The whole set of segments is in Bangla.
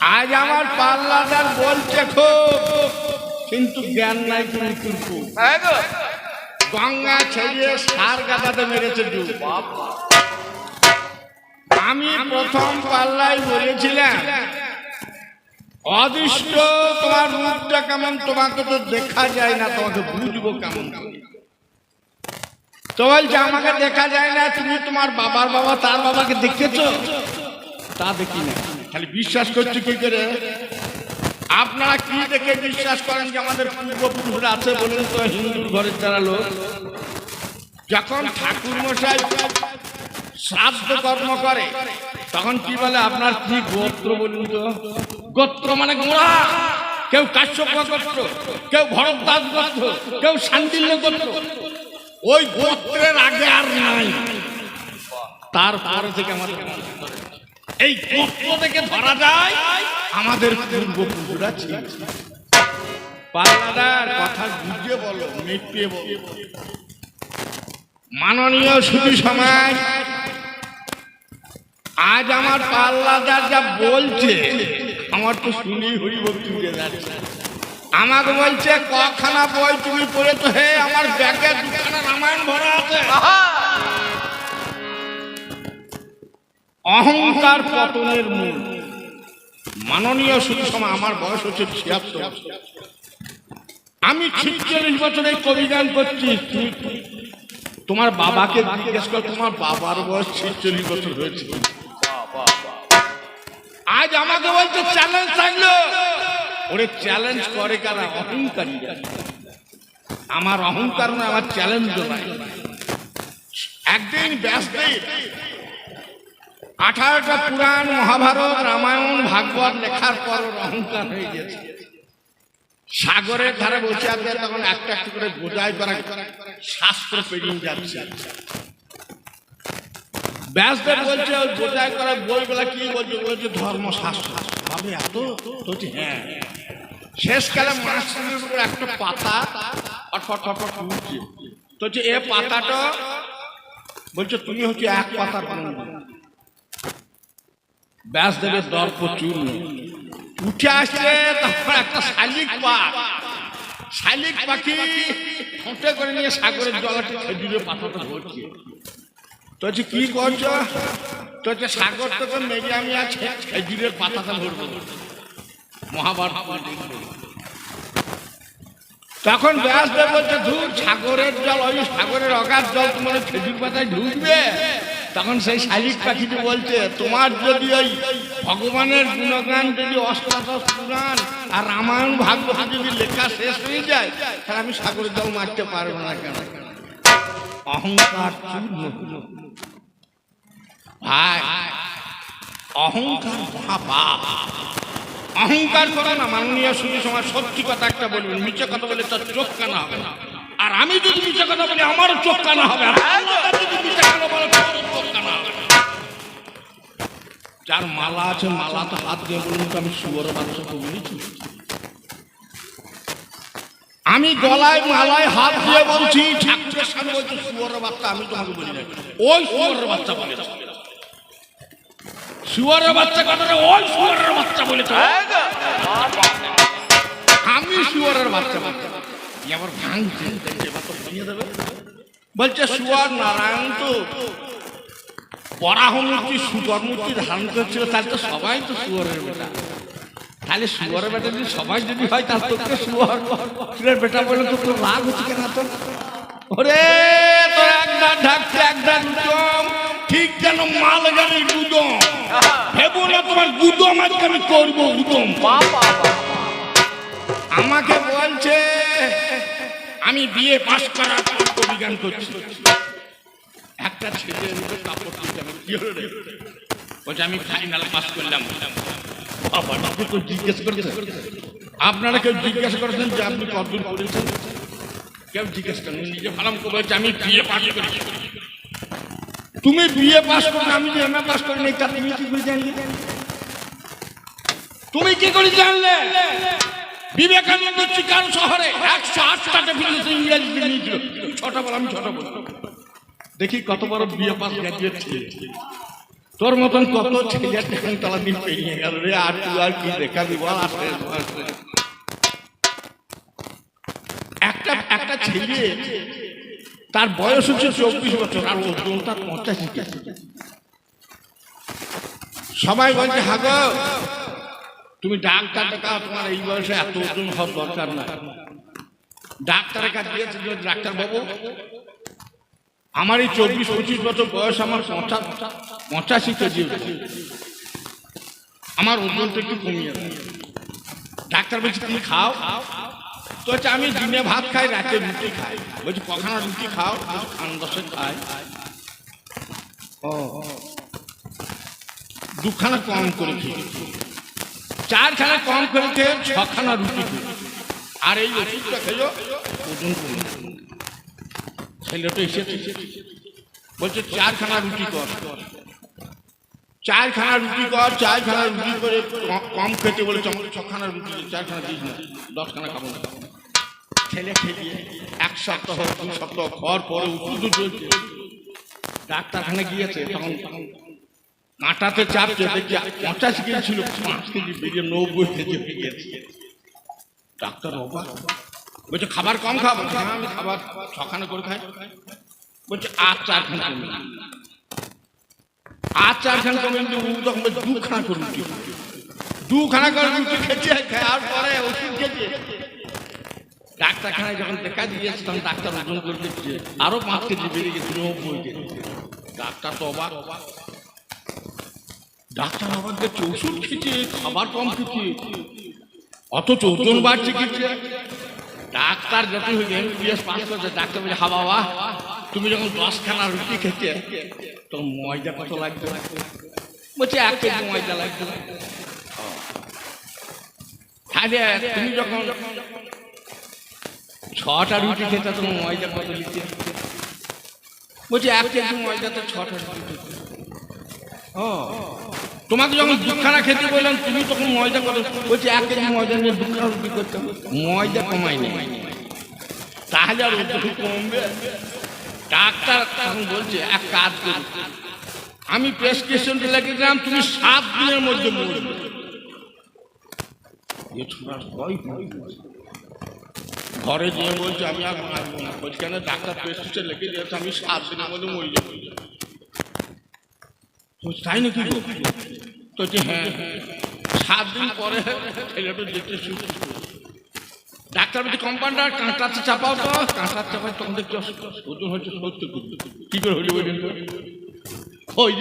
আজ আমার পাল্লাদার বলছে খুব কিন্তু জ্ঞান নাই তুমি কুরকু হ্যাঁ গঙ্গা ছড়িয়ে সার গাদাতে মেরেছে ডুব। আমি প্রথম পাল্লায় বলেছিলাম অদৃষ্ট তোমার রূপটা কেমন তোমাকে তো দেখা যায় না তোমাকে বুঝব কেমন। তো বলছে আমাকে দেখা যায় না তুমি তোমার বাবার বাবা তার বাবাকে দেখেছ? তা দেখি না। খালি বিশ্বাস করছি কি করে? আপনারা কি দেখে বিশ্বাস করেন যে আমাদের পূর্বপুরুষরা আছে বলেন তো হিন্দুর ঘরের যারা লোক? যখন ঠাকুর মশাই শ্রাদ্ধ কর্ম করে, তখন কি বলে আপনার কি গোত্র বলুন তো? গোত্র মানে গোড়া। কেউ কাশ্যপ গোত্র, কেউ ভরদ্বাজ গোত্র, কেউ শান্তিল্য গোত্র। ওই গোত্রের আগে আর নাই। তারপরে থেকে আমাদের এই গোত্র থেকে ধরা যায়। আমাদের পূর্বপুরুষরা ছিল পাল্লাদার কথা বুঝিয়ে বলো, মেটিয়ে বলো। মাননীয় সুধী সমাজ, আজ আমার পাল্লাদার যা বলছে, আমার তো শুনেই হরি ভক্তি উঠে যাচ্ছে। আমাকে বলছে, কখানা বই তুমি পড়েছো, হে, আমার ব্যাগে দুখানা রামায়ণ ভরা আছে। অহংকার পতনের মূল। মাননীয় সুধী সমাজ, আমার বয়স হচ্ছে ছিয়াত্তর। আমি ছিচল্লিশ বছরে কবি গান করছি। তুমি তোমার বাবাকে জিজ্ঞেস কর, তোমার বাবার বয়স ছিচল্লিশ বছর হয়েছে। আজ আমাকে বলছে চ্যালেঞ্জ থাকল। ওরে চ্যালেঞ্জ করে কারা? অহংকারী আমার অহংকার নয়, আমার চ্যালেঞ্জ নাই একদিন ব্যাসদেব আঠারোটা পুরাণ মহাভারত, রামায়ণ, ভাগবত লেখার পর অহংকার হয়ে গেছে। সাগরের ধারে বসে আছে, তখন একটা একটা করে বোঝাই করা শাস্ত্র পেরিয়ে যাচ্ছে। ব্যাসদেব বলছে, ওই বোঝাই করা বইগুলা কি বলছে? বলছে, ধর্মশাস্ত্র। ভাবে, এত? তো হচ্ছে হ্যাঁ। শেষকালে মাস্টারের উপর একটা পাতা অটফট ফটফট উঠছে। তো এ পাতাটা, বলছে, তুমি হচ্ছে এক পাতার বন্ধু ব্যাসদেবের দর্প চূর্ণ উঠে আসলে তখন একটা শালিক পাক শালিক পাখি ঠোঁটে করে নিয়ে সাগরের জলাটি খেজুরের পাতাটা ধরছে। তো হচ্ছে কি করছ? তো হচ্ছে সাগর থেকে মেরে আমি আছে, খেজুরের পাতাটা ধরবো। মহাভারত তখন ব্যাসদেব বলছে, ধূর, সাগরের জল, ওই সাগরের অগাধ জল তোমার খেজুর পাতায় ঢুকবে? তখন সেই শালিক পাখিটি বলছে, তোমার যদি ওই ভগবানের গুণগান, যদি অষ্টাদশ পুরাণ আর রামায়ণ, ভাগবত যদি লেখা শেষ হয়ে যায়, তাহলে আমি সাগরের জল মারতে পারব না কেন? অহংকার। ভাই, অহংকার অহংকার করো না, মাননীয় শুধু সময় সত্যি কথা একটা বলবেন মিছে কথা বলে তার চোখ কেন হবে না। আমি যদি মিছে কথা বলি চোখ কানা হবে। বলে তারও চোখ কানা হবে। যার মালা আছে মালা তো হাত দিয়ে বলুন তো আমি শুয়োর বাচ্চা তো বলেছি আমি গলায় মালায় হাত দিয়ে বলছি ঠাকুরের সামনে বলছি শুয়োর বাচ্চা আমি তোমাকে বলি না। ওই শুয়োর বাচ্চা বলেছে। শুয়োরের বাচ্চা কথাটা ওই শুয়োরের বাচ্চা বলেছে। হ্যাঁ আমি শুয়ারের বাচ্চা বাচ্চা আবার ভাঙছে। বলছে শুয়ার নারায়ণ তো বরাহ মূর্তি সুগর মূর্তি ধারণ করছিল তাহলে তো সবাই তো শুয়ারের বেটা। তাহলে শুয়ারের বেটা যদি সবাই যদি হয় তাহলে তোকে শুয়ার শুয়ারের বেটা বলে তো তোর রাগ হচ্ছে কেন তো ওরে তোর একটা ঢাকছে একটা উত্তম ঠিক যেন মাল গাড়ি গুদম। ভেবো না তোমার গুদম আজকে আমি করব উদম। আমাকে বলছে আমি বিয়ে পাস করার পর কবি করছি। একটা ছেলে কাপড় দিতে আমি কি হলো রে? বলছে, আমি ফাইনাল পাস করলাম। আপনি তো জিজ্ঞেস করেছেন। আপনারা কেউ জিজ্ঞেস করেছেন যে আপনি কতদূর করেছেন? কেউ জিজ্ঞেস করেন। নিজে ভালো করে আমি বিয়ে পাস করেছি তুমি বিয়ে পাস করলে, আমি যে এমএ পাস করিনি তা তুমি কি করে জানলে? তুমি কি করে জানলে? বিবেকানন্দ চিকাগো শহরে একশো আটটা ডেফিনেশন ইংরেজিতে নিয়েছিল ছটা বল আমি ছটা বল দেখি কত বড় বিয়ে পাস গ্রাজুয়েট তোর মতন কত ছেলে দিয়ে পেরিয়ে গেল রে, আর তুই আর কি আসলে একটা একটা ছেলে, তার বয়স হচ্ছে চব্বিশ বছর, আর ওজন তার কেজি। সবাই বলছে, হাগ তুমি ডাক্তার দেখাও তোমার এই বয়সে এত ওজন হওয়ার দরকার না ডাক্তারের কাছে গিয়েছে ডাক্তার বাবু আমার এই চব্বিশ পঁচিশ বছর বয়স আমার পঁচা পঁচাশি কেজি। আমার ওজনটা একটু কমিয়ে। ডাক্তার বলছে, তুমি খাও। তো হচ্ছে আমি দিনে ভাত খাই, রাতে রুটি খাই। বলছি, কখনো রুটি খাও দশে খাই দুখানা কম করে খেয়ে চারখানা কম করে খেয়ে ছখানা রুটি আর এই ওষুধটা খেলো। ওজন। ছেলেটা এসেছে। বলছে, চারখানা রুটি কর। চারখানা রুটি কর, চারখানা রুটি করে কম খেতে বলেছে। আমাকে ছখানা রুটি চারখানা দিস না, দশখানা খাব না। ছেলে খেয়ে এক সপ্তাহ, দু সপ্তাহ খাওয়ার পরে ওষুধও চলছে ডাক্তারখানে গিয়েছে তখন তখন কাঁটাতে চাপছে দেখছি পঞ্চাশ কেজি ছিল, পাঁচ কেজি বেরিয়ে নব্বই কেজি গেছে। ডাক্তার অবাক। বলছে, খাবার কম খাব হ্যাঁ আমি খাবার ছখানা করে খাই। বলছে, আর চারখানা কমে। আর চারখানা কমে তখন দুখানা করে রুটি। দুখানা করে রুটি খেয়েছে খাওয়ার পরে ওষুধ খেয়েছে। ডাক্তারখানায় যখন দেখা দিয়েছে, তখন ডাক্তার ওজন করে দিচ্ছে আরও পাঁচ কেজি বেরিয়ে গেছে, নব্বই কেজি। ডাক্তার তো অবাক অবাক। ডাক্তার দেখছে ওষুধ খেয়েছে খাবার কম খেয়েছে অথচ ওজন বাড়ছে কিছু ডাক্তার যত হয়ে এমবিবিএস পাস করছে ডাক্তার বলে, হা বাবা, তুমি যখন দশখানা রুটি খেতে, তখন ময়দা কত লাগবে? বলছে, এক কেজি ময়দা লাগবে। তাহলে তুমি যখন ছটা রুটি খেতে তোমার ময়দা কত লিখতে বলছে, এক কেজি ময়দা তো ছটা রুটি। ও। তোমাকে যখন দুখানা খেতে বললাম, তুমি তখন ময়দা করো। বলছি, এক কেজি ময়দা নিয়ে দুখানা রুটি করতে ময়দা কমাই নি তাহলে আর ওজন কমবে। ডাক্তার তখন বলছে, এক কাজ করো। আমি প্রেসক্রিপশন লিখে দিলাম, তুমি সাত দিনের মধ্যে মরবে। ঘরে গিয়ে বলছে, আমি আর মারবো না। বলছি ডাক্তার প্রেসক্রিপশন লিখে দিয়েছে, আমি সাত দিনের মধ্যে মরে যাব। তাই নাকি? তো যে হ্যাঁ সাত দিন পরে ছেলেটা দেখতে শুরু ডাক্তার বলছে, কম্পাউন্ডার, কাঁটাতে চাপাও তো কাঁটার চাপাও তখন দেখছি ওজন হচ্ছে কি করে বললেন ওই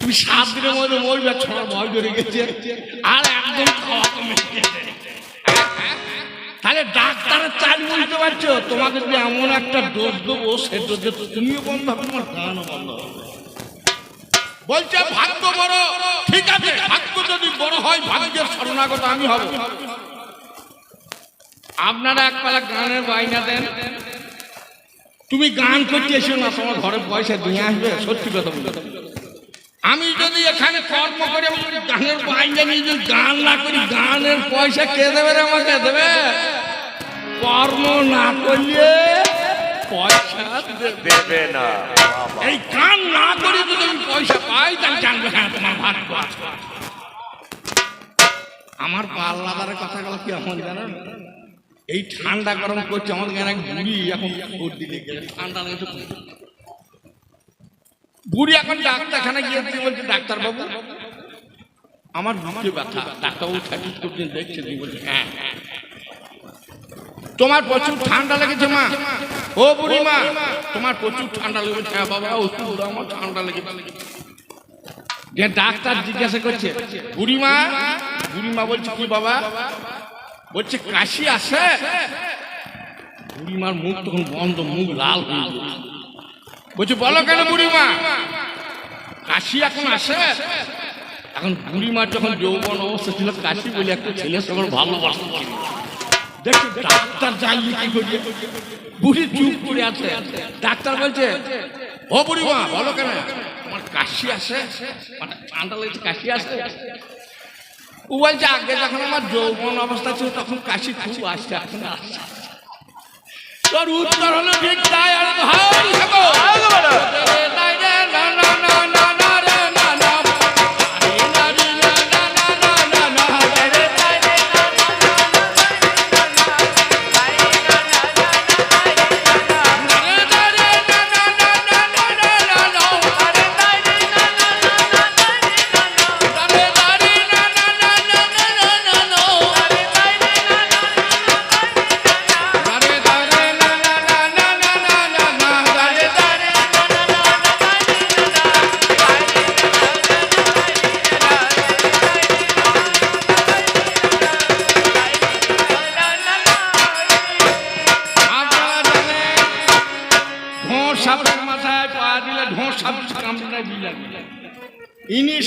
তুমি সাত দিনের মধ্যে মরবে ছড়া ভয় ধরে গেছে। আর একদম। তাহলে ডাক্তারের চাল পারছ? তোমাকে এমন একটা ডোজ দেবো, সে ডোজে তুমিও বন্ধ হবে তোমার গানও বন্ধ হবে বলছে, ভাগ্য বড়। ঠিক আছে, ভাগ্য যদি বড় হয়, ভাগ্যের শরণাগত আমি হব। আপনারা এক পালা গানের বাইনা দেন। তুমি গান করতে এসো না, তোমার ঘরে পয়সা দিয়ে আসবে, সত্যি কথা বলতে আমি যদি এখানে কর্ম করে গানের বাইনা নিয়ে যদি গান না করি, গানের পয়সা কে দেবে রে আমাকে? দেবে? কর্ম না করলে পয়সা দেবে না। এই গান না করে যদি আমি পয়সা পাই তাহলে জানবে হ্যাঁ তোমার ভাগ্য আছে। আমার পাল্লাদারের কথাগুলো কি এখন জানেন এই ঠান্ডা গরম করছে আমাদের এক বুড়ি এখন সর্দি লেগে ঠান্ডা লেগেছে বুড়ি এখন ডাক্তারখানা গিয়ে বলছে ডাক্তার বাবু আমার বুকে ব্যথা ডাক্তারবাবু সার্ভিস করছেন দেখছেন বলছে হ্যাঁ হ্যাঁ। তোমার প্রচুর ঠান্ডা লেগেছে মা। ও বুড়িমা তোমার প্রচুর ঠান্ডা লেগেছে। হ্যাঁ বাবা ওষুধ দাও, আমার ঠান্ডা লেগেছে। যে ডাক্তার জিজ্ঞাসা করছে বুড়িমা বুড়িমা বলছে কি বাবা? বলছে কাশি আসে বুড়িমার মুখ তখন বন্ধ মুখ লাল গেছে। বলছে বলো কেন বুড়িমা? কাশি এখন আসে এখন বুড়িমার যখন যৌবন অবস্থা ছিল কাশি বলে একটা ছেলের সঙ্গে ভালোবাসা ডাক্তার জানলি কি করিয়ে? বুড়ি চুপ করে আছে। ডাক্তার বলছে ও বুড়িমা বলো কেন? আমার কাশি আসে? মানে ঠান্ডা লেগেছে কাশি আসে? ও বলছে আগে যখন আমার যৌবন অবস্থা ছিল তখন কাশি খুব আসছে এখন আসছে তোর উত্তর হলো ঠিক তাই আর ভাই থাকো।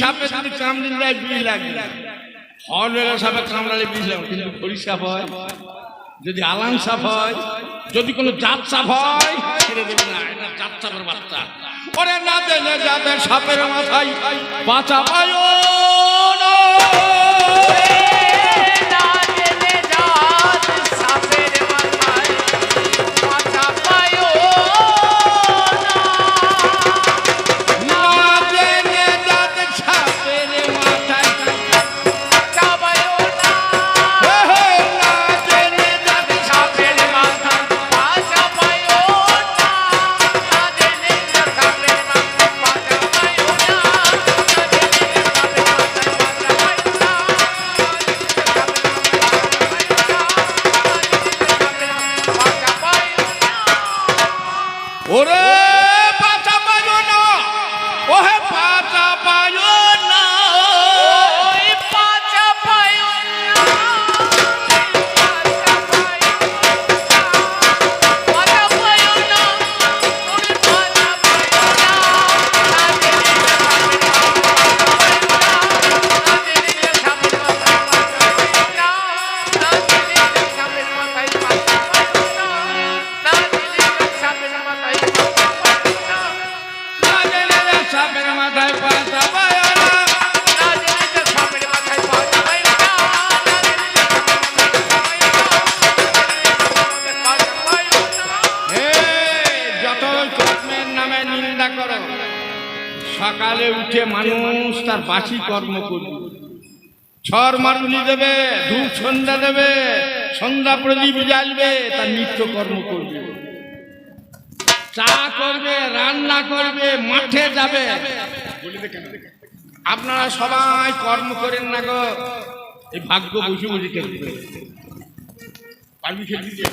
সাপে যদি কামড়ে দেয় বিষ লাগে হরবেলা সাপে কামড়ালে বিষ কিন্তু সাপ হয়, যদি আলান সাপ হয়, যদি কোনো জাত সাপ হয়, ছেড়ে দেবে না, এটা জাত সাপের বাচ্চা। ওরে না সাপের মাথায় বাঁচা পায় সন্ধ্যা প্রদীপ জ্বালবে, তার নিত্য কর্ম করবে। চা করবে, রান্না করবে, মাঠে যাবে। আপনারা সবাই কর্ম করেন না গো। এই ভাগ্য বসে বসে খেলবে?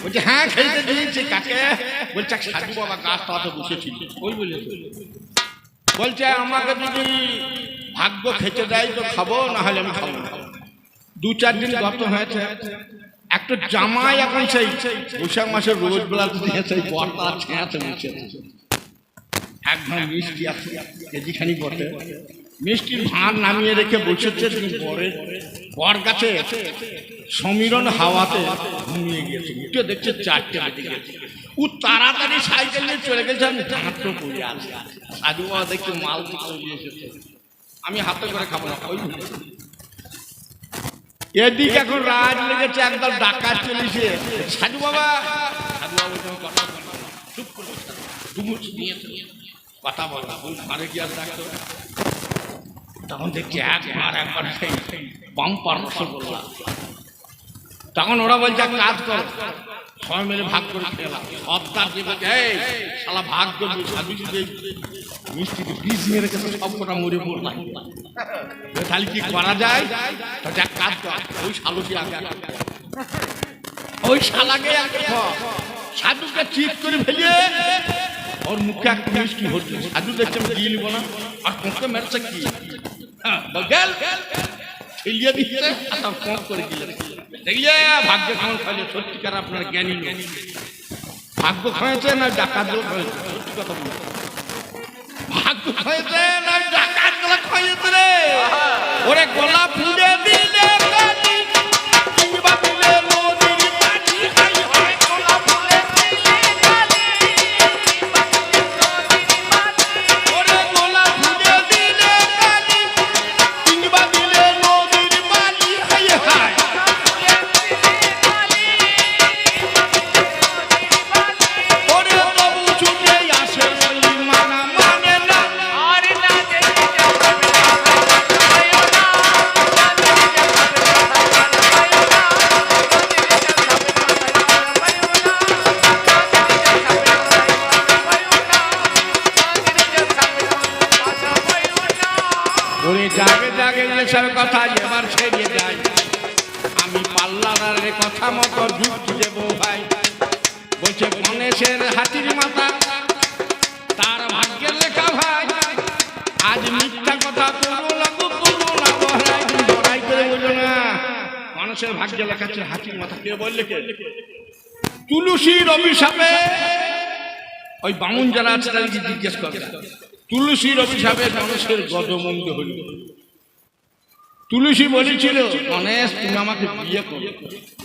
বলছে হ্যাঁ খেলতে বলেছে বলছে, আমাকে যদি ভাগ্য খেতে দেয় তো খাব না হলে আমি খাব না। দু চার দিন গত হয়েছে। একটা জামাই এখন সেই বৈশাখ মাসের রোজ বেলা সেই বর্তা ছেঁয়াতে মিশে একদম মিষ্টি আছে, কেজিখানি বটে। মিষ্টির ভাঁড় নামিয়ে রেখে বসেছে বরের বর গাছে সমীরণ হাওয়াতে ঘুমিয়ে গিয়েছে। উঠে দেখছে চারটে বেজে গেছে। ও তাড়াতাড়ি সাইকেল নিয়ে চলে গেছে আমি হাতে পড়ে আছে। সাধু বাবা দেখছে মাল এসেছে আমি হাতে করে খাব না, ওই এদিকে এখন রাজ লেগেছে একদম ডাকাত চলেছে সাধু বাবা। সাধু বাবা কথা বলো চুপ নিয়ে কথা বল না, বল, মারে কি আর ডাকতো তখন দেখছি একবার সেই তখন ওরা বলছে কাজ করো সবাই মিলে ভাগ করে খেলাম যে এই শালা ভাগ করবি সাধু যদি সব কটা মরে কি করা যায়? তো কাজ ওই শালুকে আগে ওই শালাকে আগে। সাধুকে চিট করে ফেলিয়ে ওর মুখে একটা মিষ্টি হচ্ছে। সাধু দেখছে আমি দিয়ে নিবো না। হ্যাঁ, গেল। দিচ্ছে কোঁক করে দিলে। ভাগ্য কেমন খাইলে সত্যিকার আপনার জ্ঞানী লোক। ভাগ্য খাইছে না ডাকাত লোক হয়েছে? সত্যি কথা বলুন। ভাগ্য খাইছে না ডাকাত লোক রে? ওরে ফুলে দিলে ওরে জাগে জাগে যেসব কথা এবার ছেড়ে যায় আমি পাল্লার কথা মতো যুক্তি দেব ভাই। বলছে, গণেশের হাতির মাথা, তার ভাগ্যের লেখা ভাই। আজ মিথ্যা কথা করে না। মানুষের ভাগ্যে লেখা আছে হাতির মাথা। কে বললে কে? তুলসীর অভিশাপে ওই বামুন যারা আছে তাদেরকে জিজ্ঞেস করবে তুলসীর অভিশাপে মানুষের গজমন্দ হইল। তুলসী বলেছিল, গণেশ, তুমি আমাকে বিয়ে করো।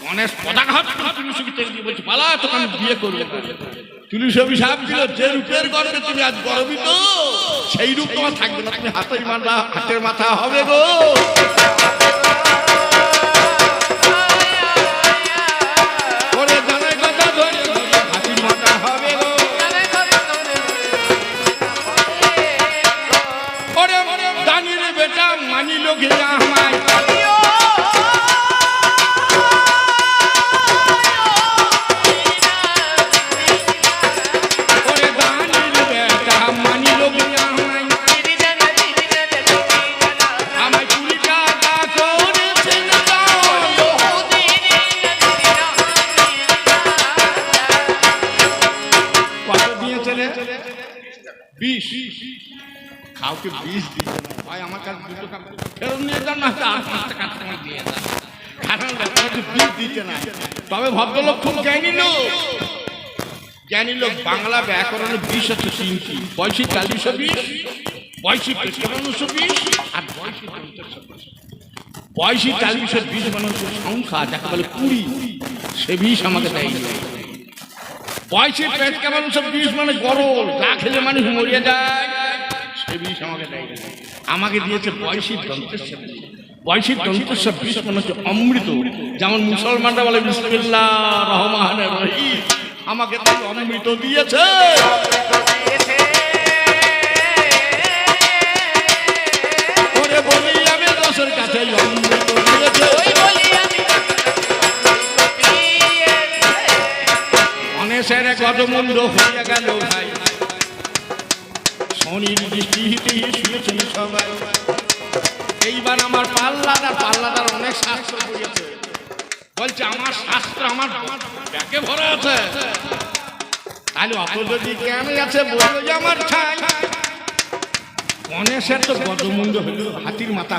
গণেশ পদাঘাত তুলসীকে টেনে দিয়ে বলছে, পালা, তোকে আমি বিয়ে করব তুলসী অভিশাপ ছিল যে রূপের গর্বে তুমি আজ গর্বিত, সেই রূপ তোমার থাকবে না, তুমি হাতের মাথা হাতের মাথা হবে গো। কাউকে বিষ না। ভাই, আমার কাছে দুটো কাপ ফেরত নিয়ে যান না আর পাঁচ টাকা তোমায় দিয়ে যান। কারণ বিষ না। তবে ভদ্রলোক খুব জ্ঞানী লোক। জ্ঞানী লোক, বাংলা ব্যাকরণে বিষ হচ্ছে তিনটি। বয়সী চালিশশো বিষ, বয়সী পেটকানুশো বিষ, আর বয়সী পঞ্চাশশো বিষ। বয়সী চালিশশো বিষ মানে হচ্ছে সংখ্যা, যাকে বলে কুড়ি। সে বিষ আমাকে দেয়নি। বয়সের পেট কেমন সব বিষ মানে গরল। যা খেলে মানুষ মরিয়ে যায়। সে বিষ আমাকে দেয়। আমাকে দিয়েছে বয়সীর দন্তেশ্বর বিষ। বয়সীর দন্তেশ্বর বিষ মানে হচ্ছে অমৃত। যেমন মুসলমানরা বলে বিসমিল্লাহ রহমান রহিম। আমাকে তাই অমৃত দিয়েছে। বলি আমি দশের কাছে অমৃত দিয়েছে। গণেশের গদমন্দ হয়ে গেল ভাই। শনির দৃষ্টি হিতে শুনেছেন সবাই। এইবার আমার পাল্লাদার পাল্লাদার অনেক শাস্ত্র পড়িয়েছে বলছে, আমার শাস্ত্র আমার ব্যাগে ভরা আছে। তাহলে অত যদি জ্ঞান আছে বলল যে আমার ঠাই গণেশের তো গদমুন্ড হইল হাতির মাথা।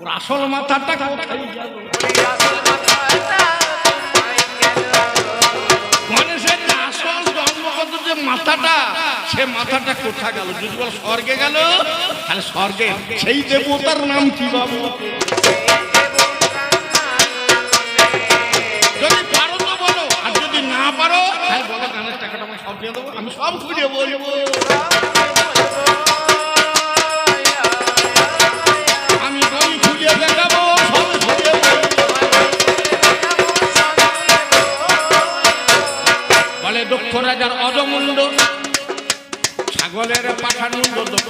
ওর আসল মাথাটা কোথায় মাথাটা, সে মাথাটা কোথা গেল? যদি বল স্বর্গে গেল, তাহলে স্বর্গে সেই দেবতার নাম কি বাবু? যদি পারো তো বলো, আর যদি না পারো, তাহলে বলো গানের টাকাটা আমি সব দিয়ে দেবো, আমি সব খুঁজে বলব আমি খুঁজে দেখাবো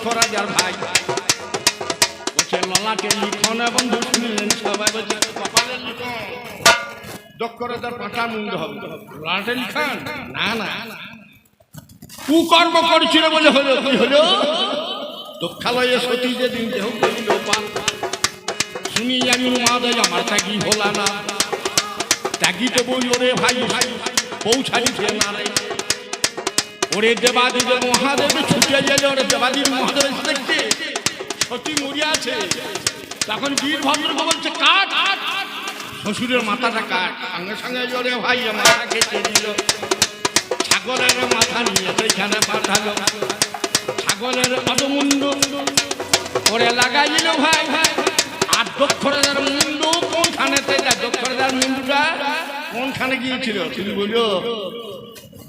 পাঠানুন্ড দক্ষ রাজার ভাই। বলছে ললাটে লিখন বন্ধু শুনলেন সবাই। বলছে কপালের লিখন দক্ষ রাজার পাঠানুন্ড হবে। ললাটে লিখন না না। কুকর্ম করছিল বলে হলো, কি হলো? দক্ষালয়ে সতী যেদিন দেহ করিল পান। শুনি আমি মাদয় আমার থাকি হলা না। ত্যাগিতে বই ওরে ভাই ভাই ওরে দেবাদিব মহাদেব, ছুটে গেলে ওরে দেবাদিব মহাদেব দেখছে। সতী মরিয়া আছে। তখন বীরভদ্রকে বলছে, কাট শ্বশুরের মাথাটা কাট। সঙ্গে সঙ্গে জোরে ভাই মাথা কেটে দিল। ছাগলের মাথা নিয়ে সেইখানে পাঠালো। ছাগলের অদমুন্ড ওরে লাগাইল ভাই। ভাই আর দক্ষরাজার মুন্ডু কোনখানেতে যায়? দক্ষরাজার মুন্ডুটা কোনখানে গিয়েছিল? তুমি বলল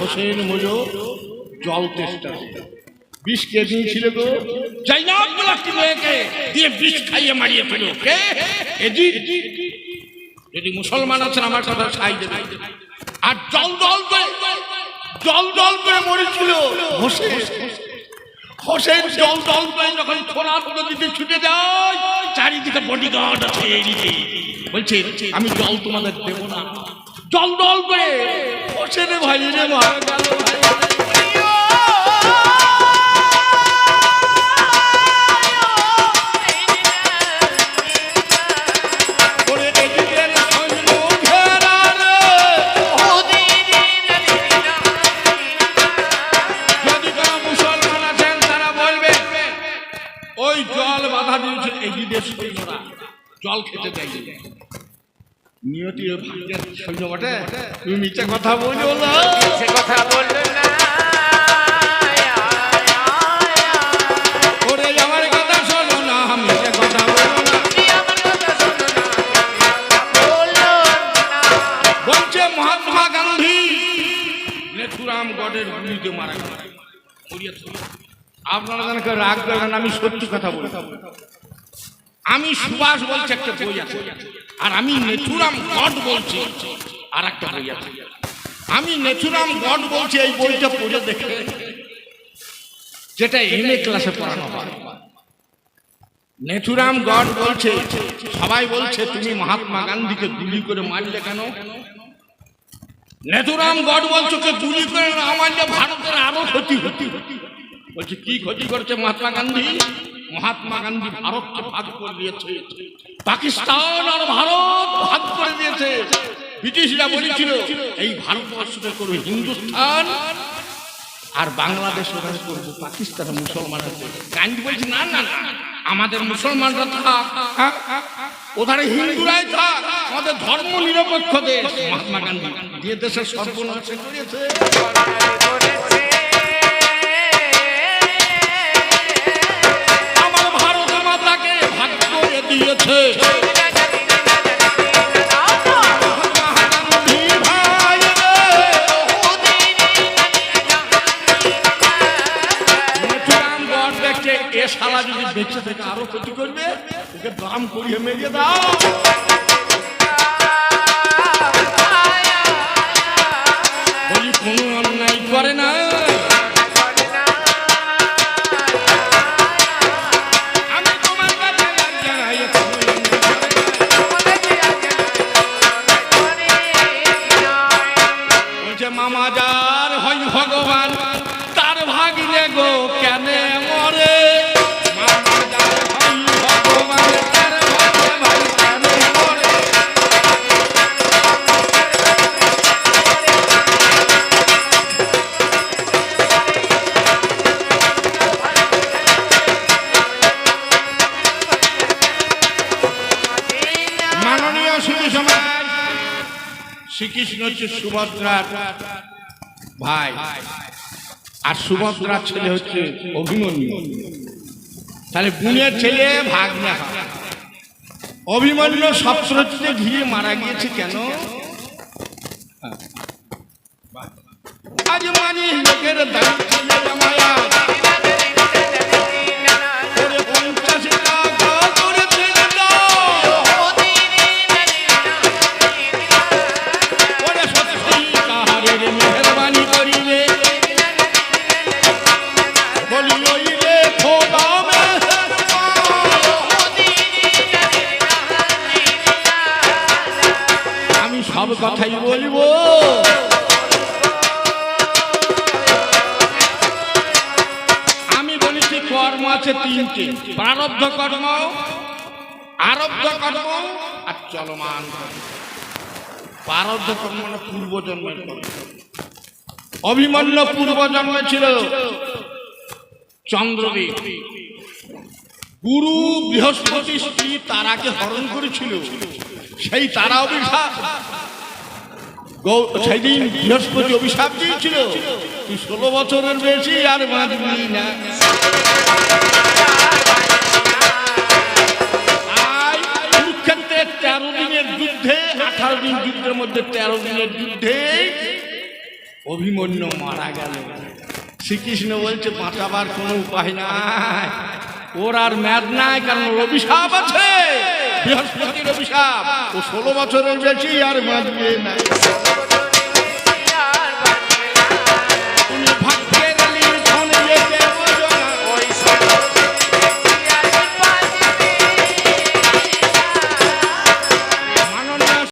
হোসেন মূল্য জল তেষ্টা বিষ কে দিয়েছিল গো জাইনাব বলে একটি মেয়েকে দিয়ে বিষ খাইয়ে মারিয়ে ফেলো কে এজি? যদি মুসলমান আছেন, আমার কথা ছাই দেবে। আর জল করে, জল জল করে মরেছিল হোসেন। হোসেন জল জল করে যখন ছোড়ার নদীতে ছুটে যায়, চারিদিকে বডিগার্ড আছে এদিকে বলছে, আমি জল তোমাদের দেবো না। জল জল করে। বসে রে ভাই রে। ভাই ওই জল বাধা দিয়েছে এদিদের সৈন্যরা জল খেতে দেয় নিয়তি ভাগ্যের সৈন্য বটে। তুমি মিথ্যে কথা বলো না। কথা বলল না। মিথ্যে কথা বলল মহাত্মা গান্ধী নেথুরাম গডের গুলিতে মারা গেল। আপনারা রাগ করবেন আমি সত্যি কথা বলি। আমি সুভাষ বলছি একটা বই আছে। আর আমি নেথুরাম গড বলছি। আর একটা বই আছে। আমি নেথুরাম গড বলছি, এই বইটা পড়ে দেখে। যেটা এম এ ক্লাসে পড়ানো হয়। নেথুরাম গড বলছে, সবাই বলছে, তুমি মহাত্মা গান্ধীকে গুলি করে মারলে কেন? নেতুরাম গড বলছো কে গুলি করে না মারলে ভারতের আরও ক্ষতি হতি বলছে, কি ক্ষতি করছে মহাত্মা গান্ধী? মহাত্মা গান্ধী ভারতকে ভাগ করে দিয়েছে। পাকিস্তান আর ভারত ভাগ করে দিয়েছে। ব্রিটিশরা বলেছিল, এই ভারতবর্ষকে করবে হিন্দুস্তান আর বাংলাদেশ করব পাকিস্তান মুসলমানরা গান্ধী বলছে, না না না, আমাদের মুসলমানরা থাক? ওধারে হিন্দুরাই থাক, আমাদের ধর্ম নিরপেক্ষ দেশ। মহাত্মা গান্ধী, যে দেশের সর্বনাশ করেছে। দিয়েছে এ শালা যদি থেকে আরও ক্ষতি করবে ওকে দাম করিয়ে মেরিয়ে দাও। মরে? মাননীয় শুধু সমাজ শ্রীকৃষ্ণ হচ্ছে সুভদ্রার ভাই। আর সুভদ্রার ছেলে হচ্ছে অভিমন্যু। তাহলে গুণের ছেলে ভাগ না অভিমন্যু সপ্তরতে ঘিরে মারা গিয়েছে কেন? আজ মানি লোকের ছেলে প্রারব্ধ কর্ম পূর্বজন্মে ছিল চন্দ্রদেব গুরু বৃহস্পতি স্ত্রী তারাকে হরণ করেছিল। সেই তারা অভিশাপ। সেদিন বৃহস্পতি অভিশাপ দিয়েছিল। তুই ষোলো বছরের বেশি আর বাঁচবি না। আঠারো দিন যুদ্ধের মধ্যে তেরো দিনের যুদ্ধে অভিমন্যু মারা গেল। শ্রীকৃষ্ণ বলছে, বাঁচাবার কোনো উপায় নাই। ওর আর ম্যাদ নাই, কারণ অভিশাপ আছে। বৃহস্পতির অভিশাপ। ও ষোলো বছরের বেশি আর বাঁচবে না